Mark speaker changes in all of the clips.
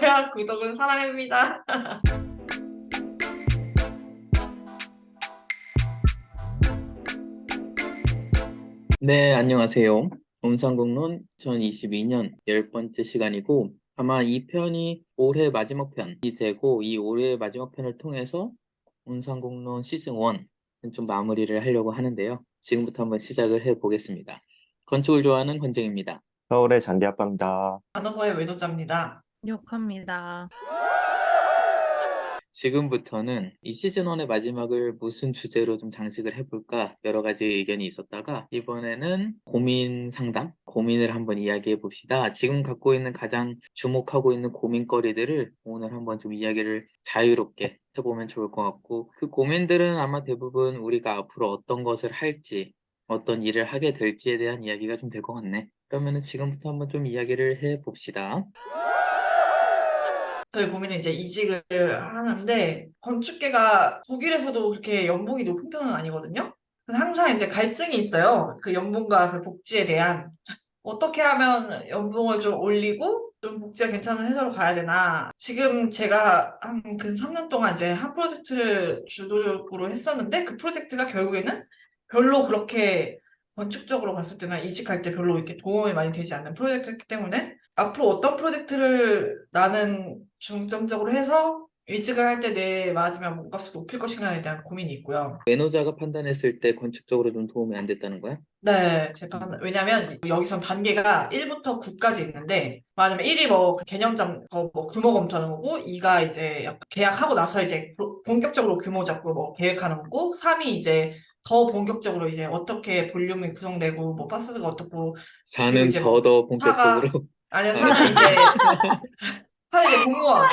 Speaker 1: 좋아요, 구독은 사랑입니다.
Speaker 2: 네, 안녕하세요. 온상공론 2022년 열 번째 시간이고, 아마 이 편이 올해 마지막 편이 되고, 이 올해 마지막 편을 통해서 온상공론 시즌 1은 좀 마무리를 하려고 하는데요. 지금부터 한번 시작을 해 보겠습니다. 건축을 좋아하는 건정입니다.
Speaker 3: 서울의 잔디아빠입니다.
Speaker 1: 단어버의 외도자입니다.
Speaker 4: 욕합니다.
Speaker 2: 지금부터는 이 시즌 1의 마지막을 무슨 주제로 좀 장식을 해볼까 여러 가지 의견이 있었다가 이번에는 고민 상담, 고민을 한번 이야기해 봅시다. 지금 갖고 있는 가장 주목하고 있는 고민거리들을 오늘 한번 좀 이야기를 자유롭게 해보면 좋을 것 같고 그 고민들은 아마 대부분 우리가 앞으로 어떤 것을 할지 어떤 일을 하게 될지에 대한 이야기가 좀 될 것 같네. 그러면은 지금부터 한번 좀 이야기를 해 봅시다.
Speaker 1: 저희 고민은 이제 이직을 하는데 건축계가 독일에서도 그렇게 연봉이 높은 편은 아니거든요. 항상 이제 갈증이 있어요. 그 연봉과 그 복지에 대한 어떻게 하면 연봉을 좀 올리고 좀 복지가 괜찮은 회사로 가야 되나. 지금 제가 한그 3년 동안 이제 한 프로젝트를 주도적으로 했었는데 그 프로젝트가 결국에는 별로 그렇게 건축적으로 봤을 때나 이직할 때 별로 이렇게 도움이 많이 되지 않는 프로젝트였기 때문에 앞으로 어떤 프로젝트를 나는 중점적으로 해서 이직을 할 때내 맞으면 몸값을 높일 것인가에 대한 고민이 있고요.
Speaker 2: 매노자가 판단했을 때 건축적으로 좀 도움이 안 됐다는 거야?
Speaker 1: 네, 제 판, 왜냐면 여기선 단계가 1부터 9까지 있는데, 말하자면 1이 뭐 개념점, 어, 뭐 규모 검토하는 거고, 2가 이제 계약하고 나서 이제 본격적으로 규모 잡고 뭐 계획하는 거고, 3이 이제 더 본격적으로 이제 어떻게 볼륨이 구성되고, 뭐 파스가 어떻고,
Speaker 2: 사는
Speaker 1: 이제
Speaker 2: 더더
Speaker 1: 사가-
Speaker 2: 본격적으로
Speaker 1: 아니요, 4는 이제, 4는 이제 공무원.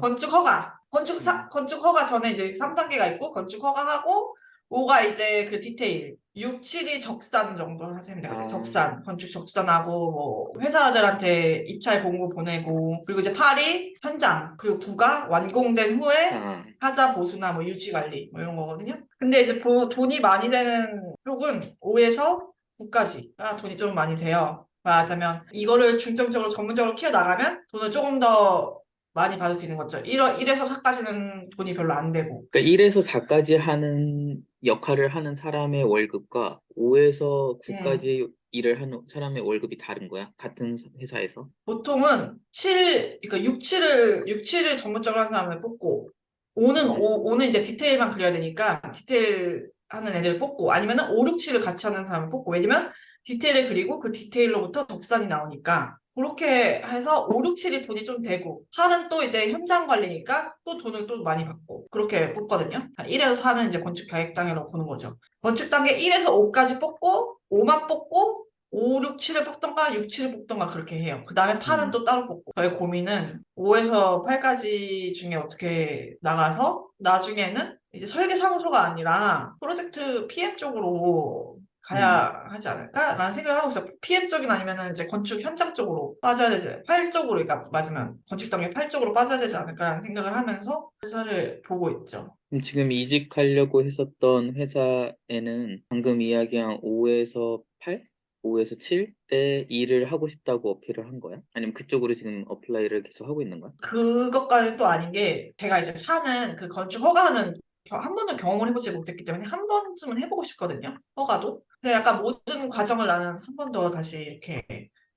Speaker 1: 건축 허가. 건축 사, 건축 허가 전에 이제 3단계가 있고, 건축 허가하고, 5가 이제 그 디테일. 6, 7이 적산 정도 하시면 되거든요.
Speaker 2: 아.
Speaker 1: 적산. 건축 적산하고, 뭐, 회사들한테 입찰 공고 보내고, 그리고 이제 8이 현장. 그리고 9가 완공된 후에
Speaker 2: 아,
Speaker 1: 하자 보수나 뭐 유지 관리 뭐 이런 거거든요. 근데 이제 보- 돈이 많이 되는 쪽은 5에서 9까지가 돈이 좀 많이 돼요. 말하자면 이거를 중점적으로 전문적으로 키워 나가면 돈을 조금 더 많이 받을 수 있는 거죠. 1, 1에서 4까지는 돈이 별로 안 되고.
Speaker 2: 그러니까 1에서 4까지 하는 역할을 하는 사람의 월급과 5에서 9까지 일을 하는 사람의 월급이 다른 거야? 같은 회사에서?
Speaker 1: 보통은 7, 그러니까 6, 7을 6, 7을 전문적으로 하는 사람을 뽑고 5는 5, 5는 이제 디테일만 그려야 되니까 디테일 하는 애들을 뽑고 아니면은 5, 6, 7을 같이 하는 사람을 뽑고 왜냐면 디테일을 그리고 그 디테일로부터 적산이 나오니까 그렇게 해서 5, 6, 7이 돈이 좀 되고 8은 또 이제 현장 관리니까 또 돈을 또 많이 받고 그렇게 뽑거든요. 1에서 4는 이제 건축 계획 단계로 보는 거죠. 건축 단계 1에서 5까지 뽑고 5만 뽑고 5, 6, 7을 뽑던가 6, 7을 뽑던가 그렇게 해요. 그 다음에 8은
Speaker 2: 음.
Speaker 1: 또 따로 뽑고. 저의 고민은 5에서 8까지 중에 어떻게 나가서 나중에는 이제 설계 사무소가 아니라 프로젝트 PM 쪽으로 가야 하지 않을까라는 생각을 하고 있어요. PM 쪽이 아니면은 이제 건축 현장 쪽으로 빠져야 되지, 8 쪽으로, 그러니까 맞으면 건축 단계 8 쪽으로 빠져야 되지 않을까라는 생각을 하면서 회사를 보고 있죠.
Speaker 2: 그럼 지금 이직하려고 했었던 회사에는 방금 이야기한 5에서 8? 5에서 7때 일을 하고 싶다고 어필을 한 거야? 아니면 그쪽으로 지금 어플라이를 계속 하고 있는 거야?
Speaker 1: 그것까지는 또 아닌 게 제가 이제 사는 그 건축 허가는 겨- 한 번도 경험을 해보지 못했기 때문에 한 번쯤은 해보고 싶거든요. 허가도. 근데 약간 모든 과정을 나는 한 번 더 다시 이렇게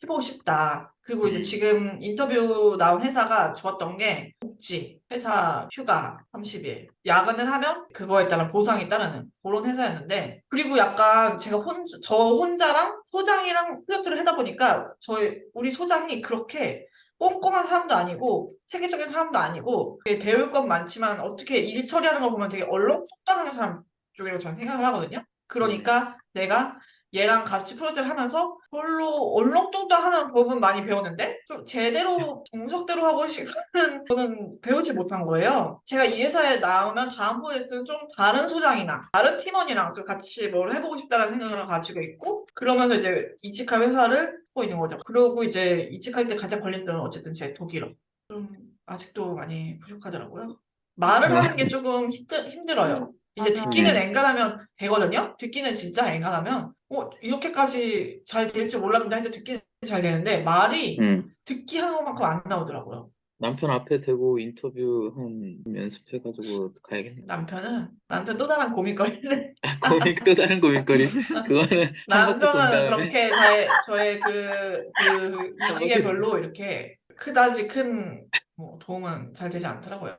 Speaker 1: 해보고 싶다. 그리고 이제
Speaker 2: 음.
Speaker 1: 지금 인터뷰 나온 회사가 좋았던 게 복지, 회사 휴가 30일, 야근을 하면 그거에 따른 보상이 따르는 그런 회사였는데 그리고 약간 제가 혼, 저 혼자랑 소장이랑 프로젝트를 하다 보니까 저희 우리 소장이 그렇게 꼼꼼한 사람도 아니고 체계적인 사람도 아니고 배울 건 많지만 어떻게 일 처리하는 걸 보면 되게 얼렁뚱땅하는 사람 쪽이라고 저는 생각을 하거든요. 그러니까 내가 얘랑 같이 프로젝트를 하면서 별로 얼렁뚱땅하는 법은 많이 배웠는데 좀 제대로 정석대로 하고 싶은 저는 배우지 못한 거예요. 제가 이 회사에 나오면 다음 프로젝트는 좀 다른 소장이나 다른 팀원이랑 좀 같이 뭘 해보고 싶다는 생각을 가지고 있고 그러면서 이제 이직할 회사를 하고 있는 거죠. 그리고 이제 이직할 때 가장 걸린 데는 어쨌든 제 독일어. 좀 아직도 많이 부족하더라고요. 말을
Speaker 2: 네.
Speaker 1: 하는 게 조금 힘들, 힘들어요. 이제
Speaker 4: 맞아요.
Speaker 1: 듣기는
Speaker 2: 네.
Speaker 1: 엔간하면 되거든요. 듣기는 진짜 엔간하면 어 이렇게까지 잘 될 줄 몰랐는데 하여튼 듣기는 잘 되는데 말이
Speaker 2: 음.
Speaker 1: 듣기 하는 것만큼 안 나오더라고요.
Speaker 2: 남편 앞에 대고 인터뷰 한 연습해가지고 가야겠네.
Speaker 1: 남편은 남편 또 다른 고민거리를
Speaker 2: 고민 또 다른 고민거리. 그거는 한 바퀴 돈
Speaker 1: 남편은
Speaker 2: 다음에
Speaker 1: 그렇게 잘 저의 그, 그
Speaker 2: 바퀴
Speaker 1: 별로 이렇게 그다지 큰 뭐 도움은 잘 되지 않더라고요.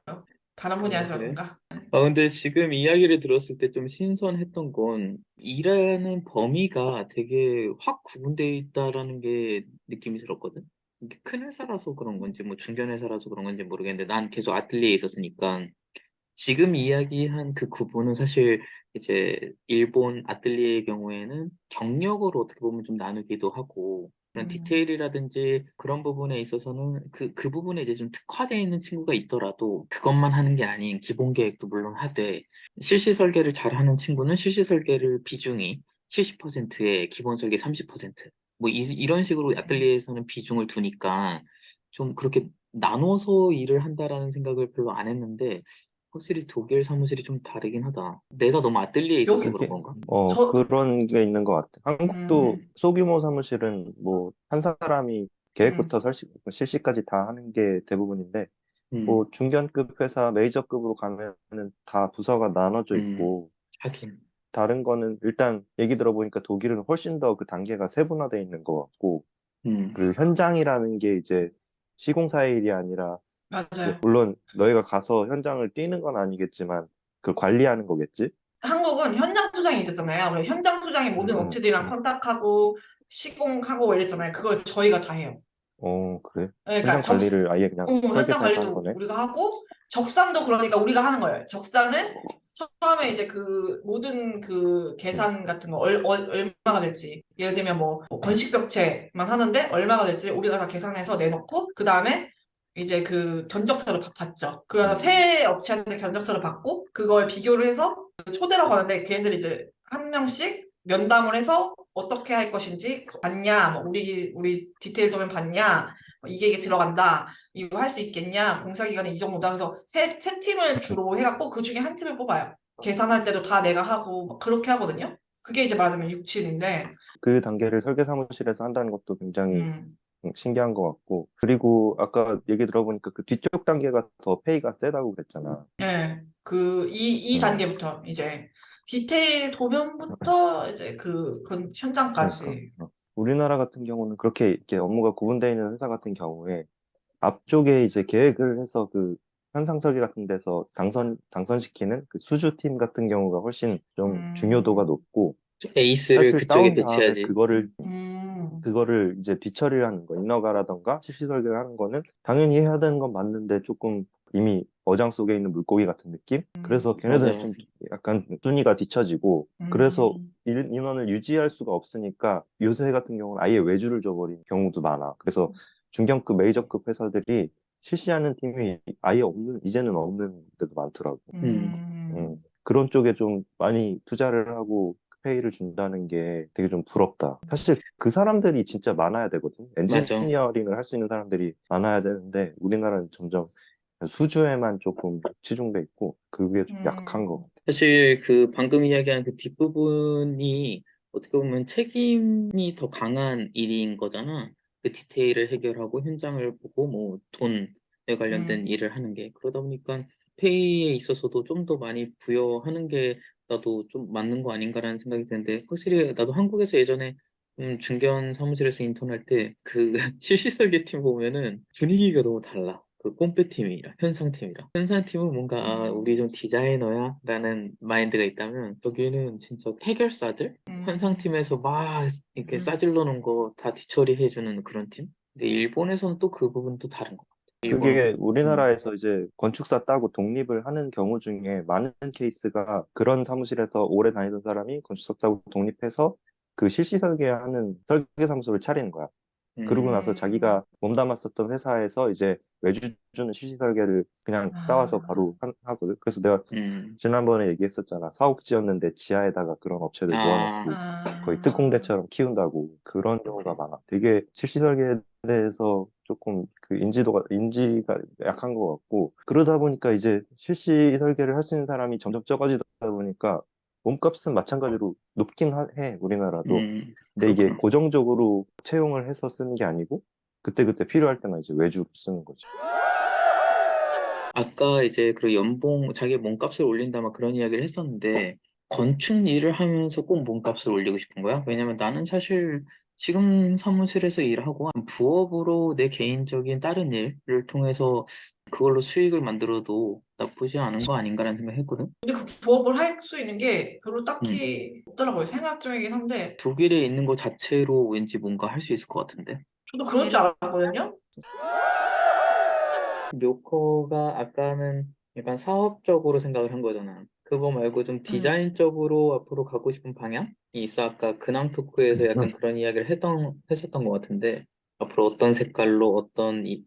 Speaker 1: 다른 분야에서
Speaker 2: 그래?
Speaker 1: 그런가?
Speaker 2: 어, 근데 지금 이야기를 들었을 때 좀 신선했던 건 일하는 범위가 되게 확 구분되어 있다라는 게 느낌이 들었거든. 큰 회사라서 그런 건지 뭐 중견 회사라서 그런 건지 모르겠는데 난 계속 아틀리에에 있었으니까 지금 이야기한 그 구분은 사실 이제 일본 아틀리에의 경우에는 경력으로 어떻게 보면 좀 나누기도 하고 그런
Speaker 1: 음.
Speaker 2: 디테일이라든지 그런 부분에 있어서는 그, 그 부분에 이제 좀 특화되어 있는 친구가 있더라도 그것만 하는 게 아닌 기본 계획도 물론 하되 실시 설계를 잘하는 친구는 실시 설계를 비중이 70%에 기본 설계 30%뭐 이런 식으로 아틀리에에서는 비중을 두니까 좀 그렇게 나눠서 일을 한다라는 생각을 별로 안 했는데 확실히 독일 사무실이 좀 다르긴 하다. 내가 너무 아틀리에에 있어서
Speaker 1: 여기-
Speaker 2: 그런 건가?
Speaker 3: 어,
Speaker 1: 저-
Speaker 3: 그런 게 있는 것 같아. 한국도
Speaker 1: 음.
Speaker 3: 소규모 사무실은 뭐, 한 사람이 계획부터
Speaker 1: 음.
Speaker 3: 설치, 실시까지 다 하는 게 대부분인데,
Speaker 2: 음,
Speaker 3: 뭐, 중견급 회사, 메이저급으로 가면은 다 부서가 나눠져
Speaker 2: 음.
Speaker 3: 있고,
Speaker 2: 하긴.
Speaker 3: 다른 거는 일단 얘기 들어보니까 독일은 훨씬 더 그 단계가 세분화되어 있는 것 같고,
Speaker 2: 음,
Speaker 3: 그 현장이라는 게 이제 시공사의 일이 아니라,
Speaker 1: 맞아요.
Speaker 3: 물론 너희가 가서 현장을 뛰는 건 아니겠지만, 그걸 관리하는 거겠지?
Speaker 1: 한국은 현장 소장이 있었잖아요. 그래서 현장 소장이 모든
Speaker 3: 음,
Speaker 1: 업체들이랑
Speaker 3: 음.
Speaker 1: 컨택하고 시공하고 이랬잖아요. 그걸 저희가 다 해요.
Speaker 3: 어, 그래?
Speaker 1: 그러니까
Speaker 3: 현장
Speaker 1: 적-
Speaker 3: 관리를 아예 그냥
Speaker 1: 어, 현장
Speaker 3: 하는
Speaker 1: 관리도
Speaker 3: 거네?
Speaker 1: 우리가 하고 적산도 그러니까 우리가 하는 거예요. 적산은 처음에 이제 그 모든 그 계산 같은 거 얼, 얼, 얼마가 될지 예를 들면 뭐, 뭐 건식벽체만 하는데 얼마가 될지 우리가 다 계산해서 내놓고 그 다음에 이제 그 견적서를 받- 받죠. 그래서 새 업체한테 견적서를 받고 그걸 비교를 해서 그 초대라고 하는데 걔네들이 이제 한 명씩 면담을 해서 어떻게 할 것인지 봤냐, 뭐 우리 우리 디테일 도면 봤냐, 뭐 이게 이게 들어간다. 이거 할 수 있겠냐? 공사 기간이 이 정도다. 그래서 세, 세 팀을 주로 해갖고 그 중에 한 팀을 뽑아요. 계산할 때도 다 내가 하고 막 그렇게 하거든요. 그게 이제 말하자면 67인데,
Speaker 3: 그 단계를 설계 사무실에서 한다는 것도 굉장히
Speaker 1: 음,
Speaker 3: 신기한 것 같고 그리고 아까 얘기 들어보니까 그 뒤쪽 단계가 더 페이가 세다고 그랬잖아.
Speaker 1: 예, 그, 이, 이
Speaker 3: 음.
Speaker 1: 단계부터 이제 디테일 도면부터 이제 그, 그 현장까지.
Speaker 3: 그러니까 어. 우리나라 같은 경우는 그렇게 이렇게 업무가 구분되어 있는 회사 같은 경우에 앞쪽에 이제 계획을 해서 그 현상 설계 같은 데서 당선 당선시키는 그 수주팀 같은 경우가 훨씬 좀
Speaker 1: 음.
Speaker 3: 중요도가 높고
Speaker 2: 에이스를 그쪽에 배치하지.
Speaker 3: 그거를
Speaker 1: 음,
Speaker 3: 그거를 이제 뒤처리를 하는 거, 인허가라던가 실시 설계를 하는 거는 당연히 해야 되는 건 맞는데 조금 이미 어장 속에 있는 물고기 같은 느낌? 그래서 걔네들은. 좀 약간 순위가 뒤처지고 그래서
Speaker 1: 음,
Speaker 3: 일- 인원을 유지할 수가 없으니까 요새 같은 경우는 아예 외주를 줘버린 경우도 많아. 그래서 중견급, 메이저급 회사들이 실시하는 팀이 아예 없는, 이제는 없는 데도 많더라고.
Speaker 1: 음,
Speaker 3: 음, 그런 쪽에 좀 많이 투자를 하고 페이를 준다는 게 되게 좀 부럽다. 사실 그 사람들이 진짜 많아야 되거든. 엔지니어링을 할 수 있는 사람들이 많아야 되는데 우리나라는 점점 수주에만 조금 치중돼 있고 그게 좀
Speaker 1: 음.
Speaker 3: 약한 것 같아.
Speaker 2: 사실 그 방금 이야기한 그 뒷부분이 어떻게 보면 책임이 더 강한 일인 거잖아. 그 디테일을 해결하고 현장을 보고 뭐 돈에 관련된
Speaker 1: 음.
Speaker 2: 일을 하는 게 그러다 보니까 페이에 있어서도 좀 더 많이 부여하는 게 나도 좀 맞는 거 아닌가라는 생각이 드는데 확실히 나도 한국에서 예전에 음, 중견 사무실에서 인턴할 때 그 실시 설계팀 보면은 분위기가 너무 달라. 그 꼼빼 팀이랑 현상 팀이랑 현상 팀은 뭔가 아, 우리 좀 디자이너야 라는 마인드가 있다면 여기는 진짜 해결사들
Speaker 1: 음.
Speaker 2: 현상 팀에서 막 이렇게
Speaker 1: 음.
Speaker 2: 싸질러 놓은 거 다 뒤처리해주는 그런 팀 근데 일본에서는 또 그 부분 또 다른 것 같아
Speaker 3: 그게 우리나라에서 이제 건축사 따고 독립을 하는 경우 중에 많은 케이스가 그런 사무실에서 오래 다니던 사람이 건축사 따고 독립해서 그 실시 설계하는 설계 사무소를 차리는 거야.
Speaker 2: 음,
Speaker 3: 그러고 나서
Speaker 1: 음.
Speaker 3: 자기가 몸담았었던 회사에서 이제 외주 주는 실시 설계를 그냥
Speaker 1: 아.
Speaker 3: 따와서 바로 하, 하거든. 그래서 내가
Speaker 2: 음.
Speaker 3: 지난번에 얘기했었잖아. 사옥 지었는데 지하에다가 그런 업체들
Speaker 2: 아.
Speaker 3: 모아놓고
Speaker 1: 아.
Speaker 3: 거의 특공대처럼 키운다고 그런 경우가. 많아. 되게 실시 설계에 대해서 조금 그 인지도가 인지가 약한 것 같고 그러다 보니까 이제 실시 설계를 할 수 있는 사람이 점점 적어지다 보니까 몸값은 마찬가지로 높긴 하- 해, 우리나라도.
Speaker 2: 음,
Speaker 3: 근데 이게. 고정적으로 채용을 해서 쓰는 게 아니고, 그때그때 필요할 때만 이제 외주로 쓰는 거지.
Speaker 2: 아까 이제 그 연봉, 자기 몸값을 올린다 막 그런 이야기를 했었는데, 건축 일을 하면서 꼭 몸값을 올리고 싶은 거야? 왜냐면 나는 사실 지금 사무실에서 일하고 부업으로 내 개인적인 다른 일을 통해서 그걸로 수익을 만들어도 나쁘지 않은 거 아닌가라는 생각을 했거든.
Speaker 1: 근데 그 부업을 할 수 있는 게 별로 딱히 없더라고요. 생각 중이긴 한데
Speaker 2: 독일에 있는 것 자체로 왠지 뭔가 할 수 있을 것 같은데.
Speaker 1: 저도 그런 줄 알았거든요.
Speaker 2: 묘커가 아까는 약간 사업적으로 생각을 한 거잖아. 그거 말고 좀 디자인적으로 앞으로 가고 싶은 방향이 있어. 아까 근황 토크에서 약간 그런 이야기를 했던, 했었던 것 같은데, 앞으로 어떤 색깔로 어떤 이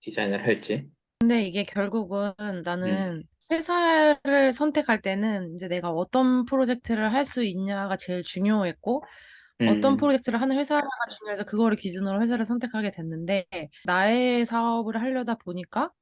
Speaker 2: 디자인을 할지.
Speaker 4: 근데 이게 결국은 나는 회사를 선택할 때는 이제 내가 어떤 프로젝트를 할 수 있냐가 제일 중요했고, 어떤
Speaker 2: 음,
Speaker 4: 프로젝트를 하는 회사가 중요해서 그거를 기준으로 회사를 선택하게 됐는데, 나의 사업을 하려다 보니까,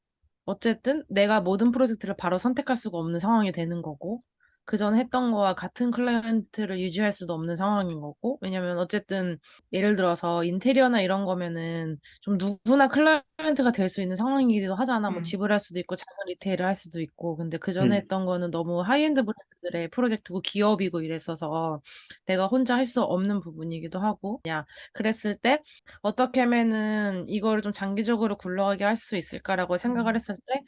Speaker 4: 어쨌든 내가 모든 프로젝트를 바로 선택할 수가 없는 상황이 되는 거고, 그 전에 했던 거와 같은 클라이언트를 유지할 수도 없는 상황인 거고, 왜냐면 어쨌든 예를 들어서 인테리어나 이런 거면은 좀 누구나 클라이언트가 될 수 있는 상황이기도 하잖아. 뭐
Speaker 1: 음.
Speaker 4: 집을 할 수도 있고 작은 리테일을 할 수도 있고. 근데 그 전에
Speaker 2: 음.
Speaker 4: 했던 거는 너무 하이엔드 브랜드들의 프로젝트고 기업이고 이랬어서 내가 혼자 할 수 없는 부분이기도 하고. 야, 그랬을 때 어떻게 하면은 이거를 좀 장기적으로 굴러가게 할 수 있을까라고 생각을 했을 때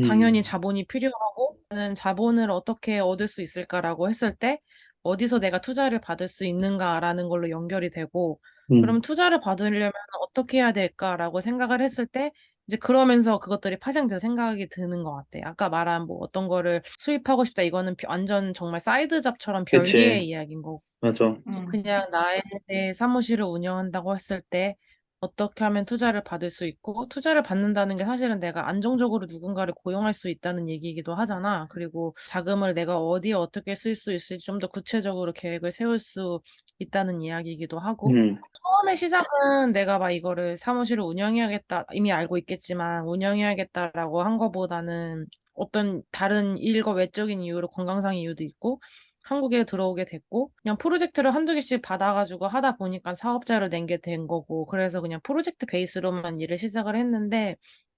Speaker 4: 당연히
Speaker 2: 음,
Speaker 4: 자본이 필요하고 나 는 자본을 어떻게 얻을 수 있을까라고 했을 때 어디서 내가 투자를 받을 수 있는가라는 걸로 연결이 되고
Speaker 2: 음,
Speaker 4: 그럼 투자를 받으려면 어떻게 해야 될까라고 생각을 했을 때 이제 그러면서 그것들이 파생돼서 생각이 드는 것 같아. 아까 말한 뭐 어떤 거를 수입하고 싶다 이거는 비- 완전 정말 사이드 잡처럼
Speaker 2: 그치.
Speaker 4: 별개의 이야기인 거고
Speaker 2: 맞아.
Speaker 1: 음.
Speaker 4: 그냥 나의 내 사무실을 운영한다고 했을 때 어떻게 하면 투자를 받을 수 있고 투자를 받는다는 게 사실은 내가 안정적으로 누군가를 고용할 수 있다는 얘기이기도 하잖아. 그리고 자금을 내가 어디에 어떻게 쓸 수 있을지 좀 더 구체적으로 계획을 세울 수 있다는 이야기이기도 하고
Speaker 2: 음,
Speaker 4: 처음에 시작은 내가 막 이거를 사무실을 운영해야겠다 이미 알고 있겠지만 운영해야겠다라고 한 거보다는 어떤 다른 일과 외적인 이유로 건강상 이유도 있고 한국에 들어오게 됐고 그냥 프로젝트를 한두 개씩 받아가지고 하다 보니까 사업자를 낸게 된 거고 그래서 그냥 프로젝트 베이스로만 일을 시작을 했는데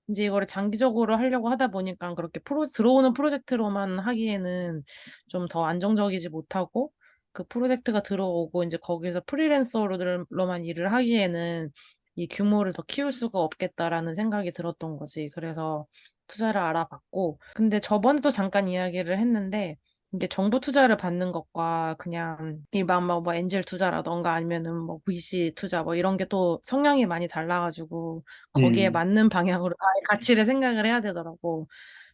Speaker 4: 이제 이거를 장기적으로 하려고 하다 보니까 그렇게 프로 들어오는 프로젝트로만 하기에는 좀 더 안정적이지 못하고 그 프로젝트가 들어오고 이제 거기서 프리랜서로만 일을 하기에는 이 규모를 더 키울 수가 없겠다라는 생각이 들었던 거지. 그래서 투자를 알아봤고, 근데 저번에도 잠깐 이야기를 했는데, 이게 정부 투자를 받는 것과 그냥 일반 뭐, 뭐 엔젤 투자라던가 아니면은 뭐 VC 투자 뭐 이런 게 또 성향이 많이 달라가지고 거기에
Speaker 2: 음,
Speaker 4: 맞는 방향으로 나의 가치를 생각을 해야 되더라고.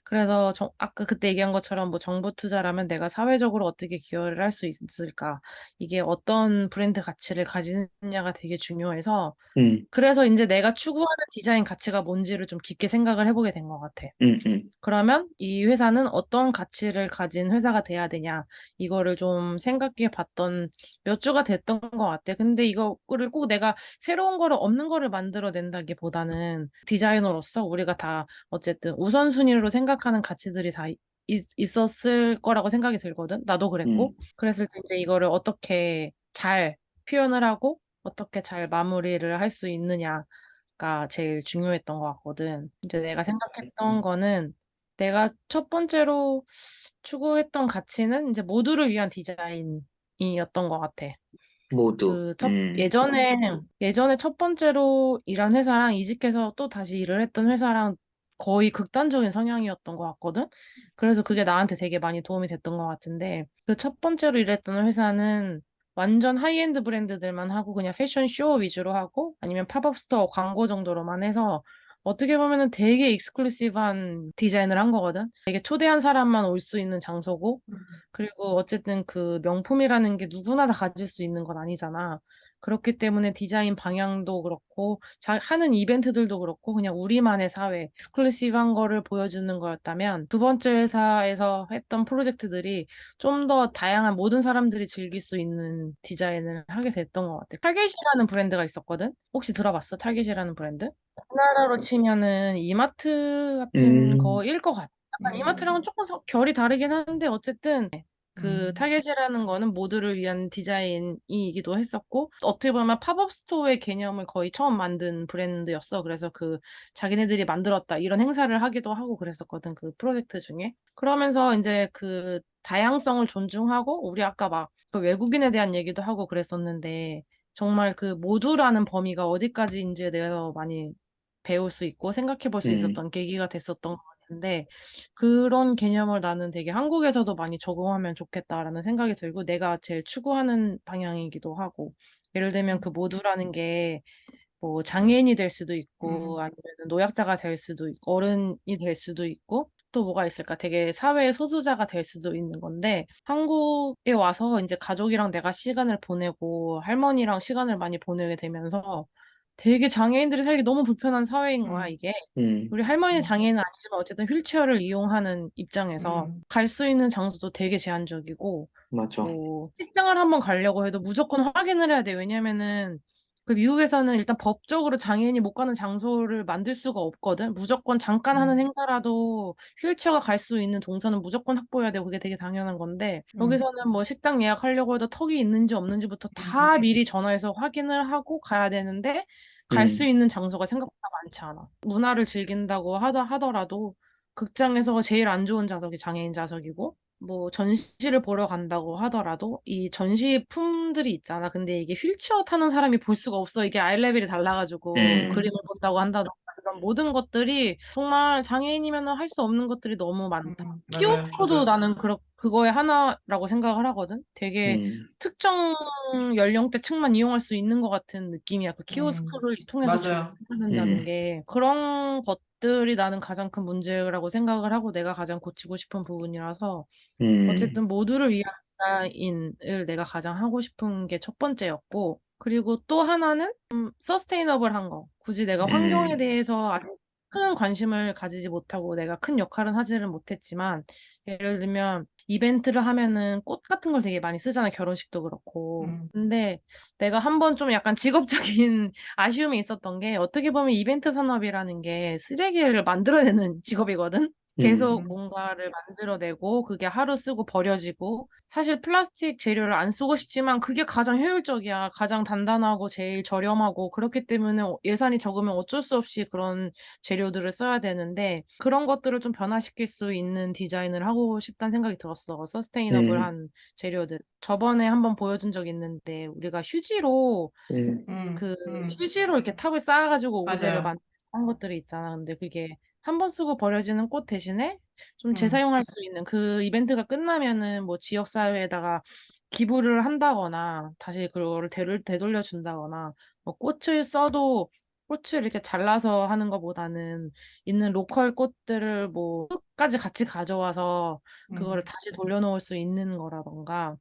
Speaker 4: 그래서 정- 아까 그때 얘기한 것처럼 뭐 정부 투자라면 내가 사회적으로 어떻게 기여를 할 수 있을까? 이게 어떤 브랜드 가치를 가지느냐가 되게 중요해서
Speaker 2: 음,
Speaker 4: 그래서 이제 내가 추구하는 디자인 가치가 뭔지를 좀 깊게 생각을 해보게 된 것 같아.
Speaker 2: 음, 음,
Speaker 4: 그러면 이 회사는 어떤 가치를 가진 회사가 돼야 되냐, 이거를 좀 생각해 봤던 몇 주가 됐던 것 같아. 근데 이거를 꼭 내가 새로운 거를 없는 거를 만들어낸다기보다는 디자이너로서 우리가 다 어쨌든 우선순위로 생각 하는 가치들이 다 있, 있었을 거라고 생각이 들거든. 나도 그랬고.
Speaker 2: 음,
Speaker 4: 그랬을 때 이제 이거를 어떻게 잘 표현을 하고 어떻게 잘 마무리를 할 수 있느냐가 제일 중요했던 것 같거든. 이제 내가 생각했던 거는 내가 첫 번째로 추구했던 가치는 이제 모두를 위한 디자인이었던 것 같아.
Speaker 2: 모두.
Speaker 4: 그 첫,
Speaker 2: 음,
Speaker 4: 예전에, 예전에 첫 번째로 일한 회사랑 이직해서 또 다시 일을 했던 회사랑 거의 극단적인 성향이었던 것 같거든? 그래서 그게 나한테 되게 많이 도움이 됐던 것 같은데, 그 첫 번째로 일했던 회사는 완전 하이엔드 브랜드들만 하고 그냥 패션 쇼 위주로 하고 아니면 팝업 스토어 광고 정도로만 해서 어떻게 보면은 되게 익스클루시브한 디자인을 한 거거든? 되게 초대한 사람만 올 수 있는 장소고, 그리고 어쨌든 그 명품이라는 게 누구나 다 가질 수 있는 건 아니잖아. 그렇기 때문에 디자인 방향도 그렇고, 자, 하는 이벤트들도 그렇고, 그냥 우리만의 사회, 익스클루시브한 거를 보여주는 거였다면, 두 번째 회사에서 했던 프로젝트들이 좀 더 다양한 모든 사람들이 즐길 수 있는 디자인을 하게 됐던 것 같아. 탈겟이라는 브랜드가 있었거든? 혹시 들어봤어? 탈겟이라는 브랜드? 우리나라로 치면은 이마트 같은
Speaker 2: 음,
Speaker 4: 거일 것 같아. 약간 이마트랑은 조금 서- 결이 다르긴 한데 어쨌든 그
Speaker 1: 음.
Speaker 4: 타겟이라는 거는 모두를 위한 디자인이기도 했었고 어떻게 보면 팝업 스토어의 개념을 거의 처음 만든 브랜드였어. 그래서 그 자기네들이 만들었다 이런 행사를 하기도 하고 그랬었거든. 그 프로젝트 중에. 그러면서 이제 그 다양성을 존중하고 우리 아까 막 그 외국인에 대한 얘기도 하고 그랬었는데 정말 그 모두라는 범위가 어디까지인지에 대해서 많이 배울 수 있고 생각해 볼수
Speaker 2: 음.
Speaker 4: 있었던 계기가 됐었던 것 같은데 그런 개념을 나는 되게 한국에서도 많이 적용하면 좋겠다라는 생각이 들고 내가 제일 추구하는 방향이기도 하고 예를 들면 그 모두라는 게 뭐 장애인이 될 수도 있고
Speaker 1: 음.
Speaker 4: 아니면 노약자가 될 수도 있고 어른이 될 수도 있고 또 뭐가 있을까? 되게 사회의 소수자가 될 수도 있는 건데 한국에 와서 이제 가족이랑 내가 시간을 보내고 할머니랑 시간을 많이 보내게 되면서 되게 장애인들이 살기 너무 불편한 사회인 거야,
Speaker 1: 음.
Speaker 4: 이게.
Speaker 2: 음,
Speaker 4: 우리 할머니는
Speaker 1: 음.
Speaker 4: 장애인은 아니지만 어쨌든 휠체어를 이용하는 입장에서
Speaker 1: 음.
Speaker 4: 갈 수 있는 장소도 되게 제한적이고
Speaker 2: 맞아.
Speaker 4: 뭐 직장을 한번 가려고 해도 무조건 확인을 해야 돼. 왜냐면은 그 미국에서는 일단 법적으로 장애인이 못 가는 장소를 만들 수가 없거든. 무조건 잠깐 하는
Speaker 1: 음.
Speaker 4: 행사라도 휠체어가 갈 수 있는 동선은 무조건 확보해야 되고 그게 되게 당연한 건데
Speaker 1: 음.
Speaker 4: 여기서는 뭐 식당 예약하려고 해도 턱이 있는지 없는지부터 다 미리 전화해서 확인을 하고 가야 되는데 갈수
Speaker 2: 음,
Speaker 4: 있는 장소가 생각보다 많지 않아. 문화를 즐긴다고 하더, 하더라도 극장에서 제일 안 좋은 좌석이 장애인 좌석이고 뭐 전시를 보러 간다고 하더라도 이 전시품들이 있잖아. 근데 이게 휠체어 타는 사람이 볼 수가 없어. 이게 아이 레벨이 달라가지고
Speaker 2: 음.
Speaker 4: 그림을 본다고 한다던가 이런 모든 것들이 정말 장애인이면 할 수 없는 것들이 너무 많다.
Speaker 1: 음. 맞아요. 맞아요.
Speaker 4: 나는 그러, 그거의 하나라고 생각을 하거든. 되게
Speaker 2: 음,
Speaker 4: 특정 연령대 층만 이용할 수 있는 것 같은 느낌이야. 그
Speaker 1: 음.
Speaker 4: 키오스크를 통해서
Speaker 1: 맞아요.
Speaker 4: 출근한다는
Speaker 2: 음.
Speaker 4: 게 그런 것들이 나는 가장 큰 문제라고 생각을 하고 내가 가장 고치고 싶은 부분이라서
Speaker 2: 음,
Speaker 4: 어쨌든 모두를 위한 디자인을 내가 가장 하고 싶은 게 첫 번째였고 그리고 또 하나는 좀 서스테이너블한 거. 굳이 내가 환경에
Speaker 2: 음.
Speaker 4: 대해서 큰 관심을 가지지 못하고 내가 큰 역할은 하지를 못했지만 예를 들면 이벤트를 하면은 꽃 같은 걸 되게 많이 쓰잖아. 결혼식도 그렇고.
Speaker 1: 음.
Speaker 4: 근데 내가 한번 좀 약간 직업적인 아쉬움이 있었던 게 어떻게 보면 이벤트 산업이라는 게 쓰레기를 만들어내는 직업이거든. 계속
Speaker 1: 음.
Speaker 4: 뭔가를 만들어내고 그게 하루 쓰고 버려지고 사실 플라스틱 재료를 안 쓰고 싶지만 그게 가장 효율적이야. 가장 단단하고 제일 저렴하고 그렇기 때문에 어- 예산이 적으면 어쩔 수 없이 그런 재료들을 써야 되는데 그런 것들을 좀 변화시킬 수 있는 디자인을 하고 싶다는 생각이 들었어. 서스테이너블한 재료들. 저번에 한번 보여준 적 있는데 우리가 휴지로
Speaker 2: 음,
Speaker 1: 음.
Speaker 4: 그
Speaker 1: 음.
Speaker 4: 휴지로 이렇게 탑을 쌓아가지고 오브제를
Speaker 1: 맞아요.
Speaker 4: 만든 것들이 있잖아. 근데 그게 한 번 쓰고 버려지는 꽃 대신에 좀
Speaker 1: 음.
Speaker 4: 재사용할 수 있는 그 이벤트가 끝나면은 뭐 지역 사회에다가 기부를 한다거나 다시 그거를 되돌, 되돌려 준다거나 뭐 꽃을 써도 꽃을 이렇게 잘라서 하는 것보다는 있는 로컬 꽃들을 뭐 끝까지 같이 가져와서 그거를
Speaker 1: 음.
Speaker 4: 다시 돌려놓을 수 있는 거라던가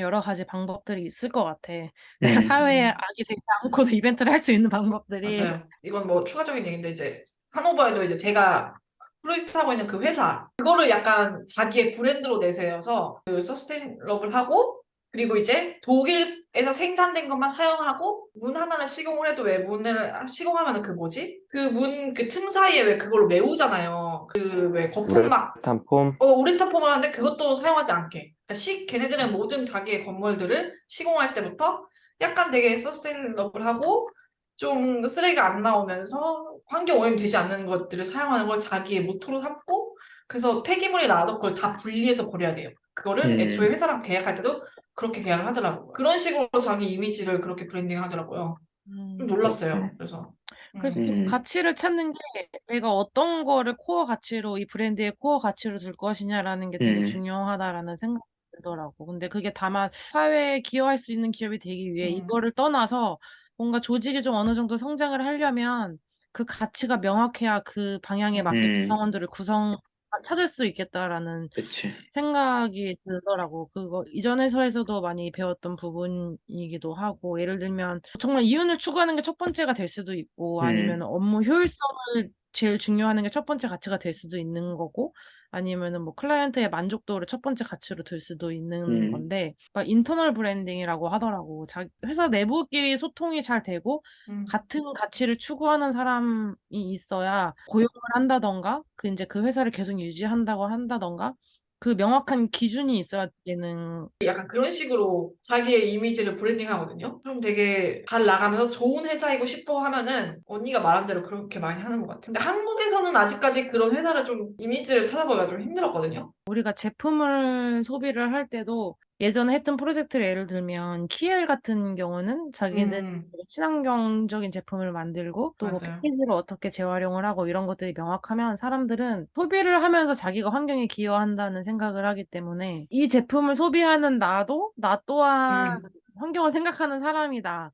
Speaker 4: 여러 가지 방법들이 있을 것 같아. 내가
Speaker 2: 음,
Speaker 4: 사회에
Speaker 1: 음.
Speaker 4: 악이 되지 않고도 이벤트를 할 수 있는 방법들이.
Speaker 1: 맞아요. 이건 뭐 추가적인 얘기인데 이제 한오버에도 이제 제가 프로젝트 하고 있는 그 회사 그거를 약간 자기의 브랜드로 내세워서 그 서스테이너블하고 그리고 이제 독일에서 생산된 것만 사용하고 문 하나를 시공을 해도 왜 문을 시공하면은 그 뭐지? 그 문 그 틈 사이에 왜 그걸로 메우잖아요. 그 왜 거품 막
Speaker 3: 우레탄 폼
Speaker 1: 어, 우레탄 폼을 하는데 그것도 사용하지 않게. 그러니까 시, 걔네들은 모든 자기의 건물들을 시공할 때부터 약간 되게 서스테이너블하고 좀 쓰레기가 안 나오면서 환경 오염이 되지 않는 것들을 사용하는 걸 자기의 모토로 삼고 그래서 폐기물이 나와도 그걸 다 분리해서 버려야 돼요. 그거를
Speaker 2: 음.
Speaker 1: 애초에 회사랑 계약할 때도 그렇게 계약을 하더라고요. 그런 식으로 자기 이미지를 그렇게 브랜딩 하더라고요. 좀
Speaker 4: 음,
Speaker 1: 놀랐어요.
Speaker 2: 그렇구나.
Speaker 1: 그래서.
Speaker 4: 그래서
Speaker 1: 음.
Speaker 4: 좀
Speaker 2: 음.
Speaker 4: 가치를 찾는 게 내가 어떤 거를 코어 가치로 이 브랜드의 코어 가치로 둘 것이냐라는 게 되게
Speaker 2: 음.
Speaker 4: 중요하다라는 생각이 들더라고. 근데 그게 다만 사회에 기여할 수 있는 기업이 되기 위해
Speaker 1: 음.
Speaker 4: 이거를 떠나서 뭔가 조직이 좀 어느 정도 성장을 하려면 그 가치가 명확해야 그 방향에 맞게
Speaker 2: 음.
Speaker 4: 구성원들을 구성 찾을 수 있겠다라는
Speaker 2: 그치.
Speaker 4: 생각이 들더라고. 그거 이전 회사에서도 많이 배웠던 부분이기도 하고, 예를 들면 정말 이윤을 추구하는 게 첫 번째가 될 수도 있고, 아니면
Speaker 2: 음.
Speaker 4: 업무 효율성을 제일 중요하는 게첫 번째 가치가 될 수도 있는 거고, 아니면은 뭐 클라이언트의 만족도를 첫 번째 가치로 둘 수도 있는
Speaker 2: 음.
Speaker 4: 건데, 그러니까 인터널 브랜딩이라고 하더라고. 자, 회사 내부끼리 소통이 잘 되고,
Speaker 1: 음.
Speaker 4: 같은 가치를 추구하는 사람이 있어야 고용을 한다던가, 그 이제 그 회사를 계속 유지한다고 한다던가, 그 명확한 기준이 있어야 되는
Speaker 1: 약간 그런 식으로 자기의 이미지를 브랜딩 하거든요. 좀 되게 잘 나가면서 좋은 회사이고 싶어 하면은 언니가 말한 대로 그렇게 많이 하는 것 같아요. 근데 한국에서는 아직까지 그런 회사를 좀 이미지를 찾아보기가 좀 힘들었거든요.
Speaker 4: 우리가 제품을 소비를 할 때도 예전에 했던 프로젝트를 예를 들면 키엘 같은 경우는 자기들
Speaker 1: 음,
Speaker 4: 친환경적인 제품을 만들고 또 뭐
Speaker 1: 맞아요.
Speaker 4: 패키지를 어떻게 재활용을 하고 이런 것들이 명확하면 사람들은 소비를 하면서 자기가 환경에 기여한다는 생각을 하기 때문에 이 제품을 소비하는 나도 나 또한
Speaker 1: 음,
Speaker 4: 환경을 생각하는 사람이다.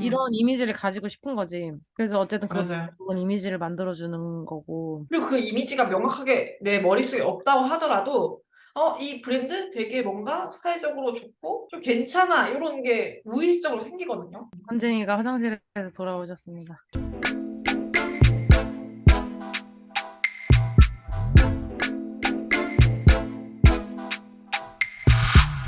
Speaker 4: 이런
Speaker 1: 음,
Speaker 4: 이미지를 가지고 싶은 거지. 그래서 어쨌든 그런
Speaker 1: 맞아요.
Speaker 4: 이미지를 만들어주는 거고.
Speaker 1: 그리고 그 이미지가 명확하게 내 머릿속에 없다고 하더라도 어, 이 브랜드 되게 뭔가 사회적으로 좋고 좀 괜찮아 이런 게 무의식적으로 생기거든요.
Speaker 4: 건쟁이가 화장실에서 돌아오셨습니다.